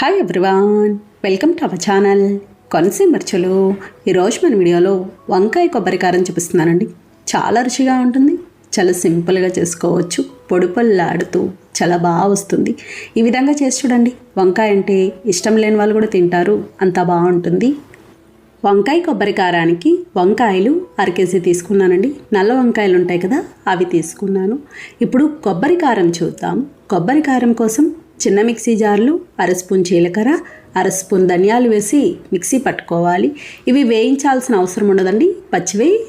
Hi everyone welcome to our channel Konaseema మర్చులు ఈరోజు మన వీడియోలో వంకాయ కొబ్బరి కారం చూపిస్తున్నానండి. చాలా రుచిగా ఉంటుంది చాలా సింపుల్గా చేసుకోవచ్చు పొడి పొల్లాడుతూ చాలా బాగా వస్తుంది. ఈ విధంగా చేసి చూడండి వంకాయ అంటే ఇష్టం లేని వాళ్ళు కూడా తింటారు అంత బాగుంటుంది. వంకాయ కొబ్బరి కారానికి వంకాయలు అర కేజీ తీసుకున్నానండి. నల్ల వంకాయలు ఉంటాయి కదా అవి తీసుకున్నాను. ఇప్పుడు కొబ్బరి కారం చూద్దాం. కొబ్బరి కారం కోసం చిన్న మిక్సీ జార్లు అర స్పూన్ జీలకర్ర అర స్పూన్ ధనియాలు వేసి మిక్సీ పట్టుకోవాలి. ఇవి వేయించాల్సిన అవసరం ఉండదండి. పచ్చివి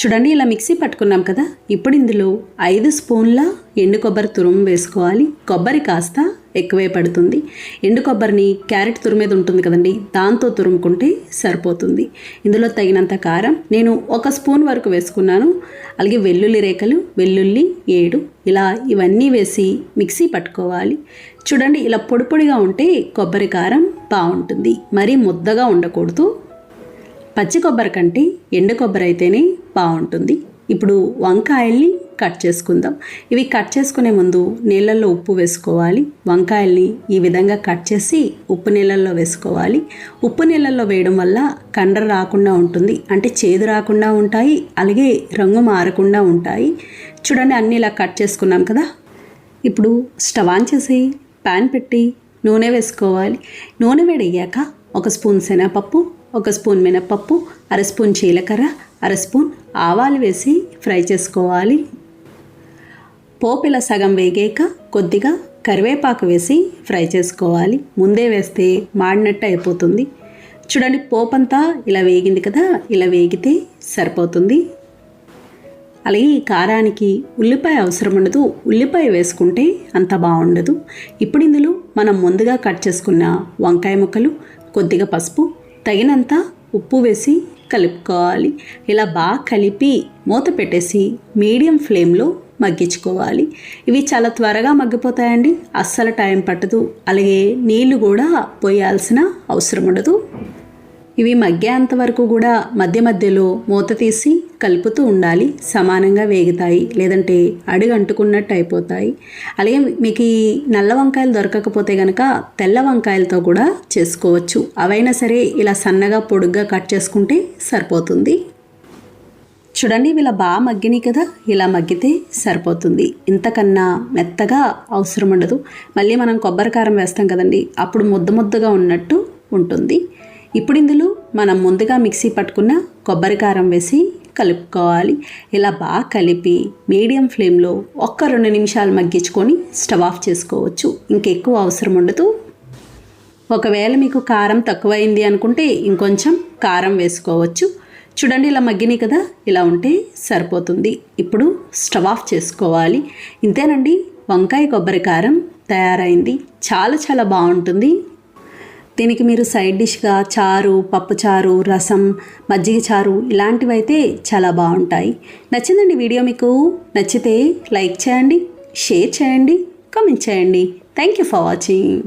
చూడండి ఇలా మిక్సీ పట్టుకున్నాం కదా. ఇప్పుడు ఇందులో ఐదు స్పూన్ల ఎండు కొబ్బరి తురుము వేసుకోవాలి. కొబ్బరి కాస్త ఎక్కువే పడుతుంది. ఎండు కొబ్బరిని క్యారెట్ తురుమేది ఉంటుంది కదండి దాంతో తురుముకుంటే సరిపోతుంది. ఇందులో తగినంత కారం నేను ఒక స్పూన్ వరకు వేసుకున్నాను. అలాగే వెల్లుల్లి రేఖలు వెల్లుల్లి ఏడు ఇలా ఇవన్నీ వేసి మిక్సీ పట్టుకోవాలి. చూడండి ఇలా పొడి పొడిగా ఉంటే కొబ్బరి కారం బాగుంటుంది. మరీ ముద్దగా ఉండకూడదు. పచ్చి కొబ్బరి కంటే ఎండు కొబ్బరి అయితేనే బాగుంటుంది. ఇప్పుడు వంకాయల్ని కట్ చేసుకుందాం. ఇవి కట్ చేసుకునే ముందు నీళ్ళల్లో ఉప్పు వేసుకోవాలి. వంకాయల్ని ఈ విధంగా కట్ చేసి ఉప్పు నీళ్ళల్లో వేసుకోవాలి. ఉప్పు నీళ్ళల్లో వేయడం వల్ల కండర రాకుండా ఉంటుంది. అంటే చేదు రాకుండా ఉంటాయి. అలాగే రంగు మారకుండా ఉంటాయి. చూడండి అన్నీ ఇలా కట్ చేసుకున్నాం కదా. ఇప్పుడు స్టవ్ ఆన్ చేసి ప్యాన్ పెట్టి నూనె వేసుకోవాలి. నూనె వేడయ్యాక ఒక స్పూన్ శనగపప్పు ఒక స్పూన్ మినపప్పు అర స్పూన్ జీలకర్ర అర స్పూన్ ఆవాలు వేసి ఫ్రై చేసుకోవాలి. పోపిల సగం వేగాక కొద్దిగా కరివేపాకు వేసి ఫ్రై చేసుకోవాలి. ముందే వేస్తే మాడినట్టు అయిపోతుంది. చూడండి పోపంతా ఇలా వేగింది కదా ఇలా వేగితే సరిపోతుంది. అలాగే ఈ కారానికి ఉల్లిపాయ అవసరం ఉండదు. ఉల్లిపాయ వేసుకుంటే అంత బాగుండదు. ఇప్పుడు ఇందులో మనం ముందుగా కట్ చేసుకున్న వంకాయ ముక్కలు కొద్దిగా పసుపు తగినంత ఉప్పు వేసి కలుపుకోవాలి. ఇలా బాగా కలిపి మూత పెట్టేసి మీడియం ఫ్లేమ్లో మగ్గించుకోవాలి. ఇవి చాలా త్వరగా మగ్గిపోతాయండి. అస్సలు టైం పట్టదు. అలాగే నీళ్ళు కూడా పోయాల్సిన అవసరం ఉండదు. ఇవి మగ్గేంత వరకు కూడా మధ్య మధ్యలో మూత తీసి కలుపుతూ ఉండాలి. సమానంగా వేగుతాయి. లేదంటే అడుగు అంటుకున్నట్టు అయిపోతాయి. అలాగే మీకు ఈ నల్ల వంకాయలు దొరకకపోతే కనుక తెల్ల వంకాయలతో కూడా చేసుకోవచ్చు. అవైనా సరే ఇలా సన్నగా పొడుగ్గా కట్ చేసుకుంటే సరిపోతుంది. చూడండి ఇలా బాగా మగ్గినాయి కదా. ఇలా మగ్గితే సరిపోతుంది. ఇంతకన్నా మెత్తగా అవసరం ఉండదు. మళ్ళీ మనం కొబ్బరి కారం వేస్తాం కదండి. అప్పుడు ముద్ద ముద్దగా ఉన్నట్టు ఉంటుంది. ఇప్పుడు ఇందులో మనం ముందుగా మిక్సీ పట్టుకున్న కొబ్బరి కారం వేసి కలుపుకోవాలి. ఇలా బాగా కలిపి మీడియం ఫ్లేమ్లో ఒక్క రెండు నిమిషాలు మగ్గించుకొని స్టవ్ ఆఫ్ చేసుకోవచ్చు. ఇంకెక్కువ అవసరం ఉండదు. ఒకవేళ మీకు కారం తక్కువైంది అనుకుంటే ఇంకొంచెం కారం వేసుకోవచ్చు. చూడండి ఇలా మగ్గినాయి కదా ఇలా ఉంటే సరిపోతుంది. ఇప్పుడు స్టవ్ ఆఫ్ చేసుకోవాలి. ఇంతేనండి వంకాయ కొబ్బరి కారం తయారైంది. చాలా చాలా బాగుంటుంది. దీనికి మీరు సైడ్ డిష్గా చారు పప్పుచారు రసం మజ్జిగ చారు ఇలాంటివి అయితే చాలా బాగుంటాయి. నచ్చిందండి వీడియో మీకు? నచ్చితే లైక్ చేయండి షేర్ చేయండి కామెంట్ చేయండి. Thank you for watching